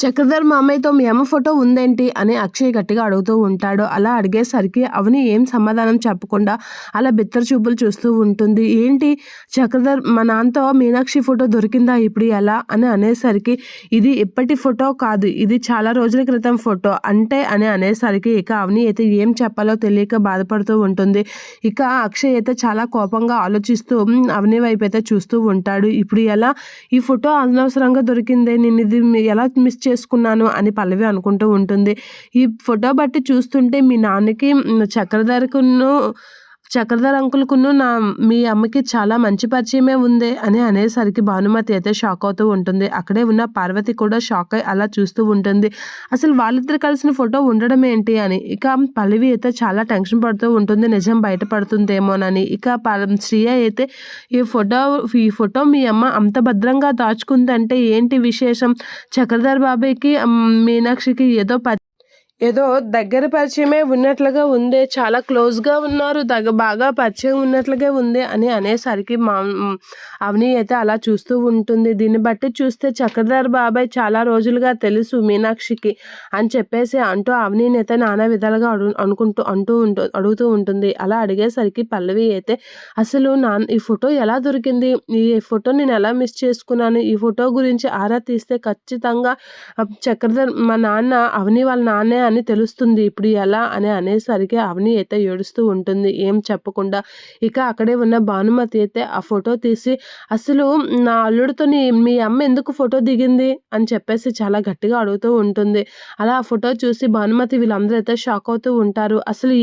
చక్రధర్ మామయ్యతో మీ అమ్మ ఫోటో ఉందేంటి అని అక్షయ్ గట్టిగా అడుగుతూ ఉంటాడు. అలా అడిగేసరికి అవని ఏం సమాధానం చెప్పకుండా అలా బిత్తర చూపులు చూస్తూ ఉంటుంది. ఏంటి చక్రధర్ మా నాన్నతో మీనాక్షి ఫోటో దొరికిందా ఇప్పుడు ఎలా అని అనేసరికి ఇది ఇప్పటి ఫోటో కాదు ఇది చాలా రోజుల క్రితం ఫోటో అంటే అని అనేసరికి ఇక అవని అయితే ఏం చెప్పాలో తెలియక బాధపడుతూ ఉంటుంది. ఇక అక్షయ్ అయితే చాలా కోపంగా ఆలోచిస్తూ అవని వైపు అయితే చూస్తూ ఉంటాడు. ఇప్పుడు ఎలా? ఈ ఫోటో అనవసరంగా దొరికిందే నేను ఇది మీ- ఎలా మిస్ చేసుకున్నాను అని పల్లవి అనుకుంటూ ఉంటుంది. ఈ ఫోటో బట్టి చూస్తుంటే మీ నాన్నకి చక్రధరకును చక్రధర్ అంకుల్కును నా మీ అమ్మకి చాలా మంచి పరిచయమే ఉంది అని అనేసరికి భానుమతి అయితే షాక్ అవుతూ ఉంటుంది. అక్కడే ఉన్న పార్వతి కూడా షాక్ అయి అలా చూస్తూ ఉంటుంది. అసలు వాళ్ళిద్దరు కలిసిన ఫోటో ఉండడం ఏంటి అని. ఇక పల్లవి అయితే చాలా టెన్షన్ పడుతూ ఉంటుంది. నిజం బయటపడుతుందేమోనని. ఇక ప- శ్రీయ అయితే ఈ ఫోటో ఈ ఫోటో మీ అమ్మ అంత భద్రంగా దాచుకుందంటే ఏంటి విశేషం? చక్రధర్ బాబాయ్కి మీనాక్షికి ఏదో ఏదో దగ్గర పరిచయమే ఉన్నట్లుగా ఉంది చాలా క్లోజ్గా ఉన్నారు దగ్గ బాగా పరిచయం ఉన్నట్లుగా ఉంది అని అనేసరికి మా అవని అయితే అలా చూస్తూ ఉంటుంది. దీన్ని బట్టి చూస్తే చక్రధర్ బాబాయ్ చాలా రోజులుగా తెలుసు మీనాక్షికి అని చెప్పేసి అంటూ అవనీని అయితే నానా విధాలుగా అడు అనుకుంటూ అంటూ ఉంటూ అడుగుతూ ఉంటుంది. అలా అడిగేసరికి పల్లవి అయితే అసలు నా ఈ ఫోటో ఎలా దొరికింది? ఈ ఫోటో నేను ఎలా మిస్ చేసుకున్నాను? ఈ ఫోటో గురించి ఆరా తీస్తే ఖచ్చితంగా చక్రధర్ మా నాన్న అవని వాళ్ళ నాన్నే అని తెలుస్తుంది. ఇప్పుడు ఎలా అని అనేసరికి అవని అయితే ఏడుస్తూ ఉంటుంది. ఏం చెప్పకుండా ఇక అక్కడే ఉన్న భానుమతి అయితే ఆ ఫోటో తీసి అసలు నా అల్లుడితో మీ అమ్మ ఎందుకు ఫోటో దిగింది? అని చెప్పేసి చాలా గట్టిగా అడుగుతూ ఉంటుంది. అలా ఆ ఫోటో చూసి భానుమతి వీళ్ళందరూ అయితే షాక్ అవుతూ ఉంటారు. అసలు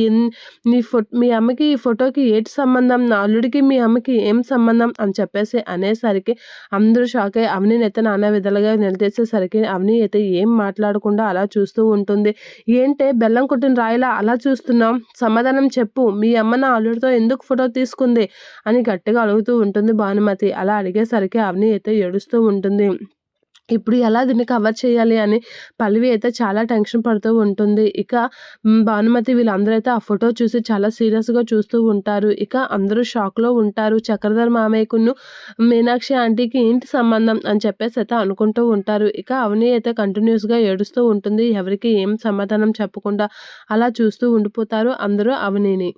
నీ ఫో మీ అమ్మకి ఈ ఫోటోకి ఏటి సంబంధం? నా అల్లుడికి మీ అమ్మకి ఏం సంబంధం? అని చెప్పేసి అనేసరికి అందరూ షాక్ అయ్యి అవని అయితే నానా విధాలుగా నిలదీసేసరికి అవని అయితే ఏం మాట్లాడకుండా అలా చూస్తూ ఉంటుంది. ఏంటే బెల్లం కొట్టిన రాయిలా అలా చూస్తున్నాం? సమాధానం చెప్పు. మీ అమ్మ నా అల్లుడితో ఎందుకు ఫోటో తీసుకుంది? అని గట్టిగా అడుగుతూ ఉంటుంది భానుమతి. అలా అడిగేసరికి అవని అయితే ఏడుస్తూ ఉంటుంది. ఇప్పుడు ఎలా దీన్ని కవర్ చేయాలి అని పల్లవి అయితే చాలా టెన్షన్ పడుతూ ఉంటుంది. ఇక భానుమతి వీళ్ళందరూ అయితే ఆ ఫోటో చూసి చాలా సీరియస్గా చూస్తూ ఉంటారు. ఇక అందరూ షాక్లో ఉంటారు. చక్రధర్ మామయ్యకును మీనాక్షి ఆంటీకి ఏంటి సంబంధం అని చెప్పేసి అయితే అనుకుంటూ ఉంటారు. ఇక అవని అయితే కంటిన్యూస్గా ఏడుస్తూ ఉంటుంది. ఎవరికి ఏం సమాధానం చెప్పకుండా అలా చూస్తూ ఉండిపోతారు అందరూ అవనిని.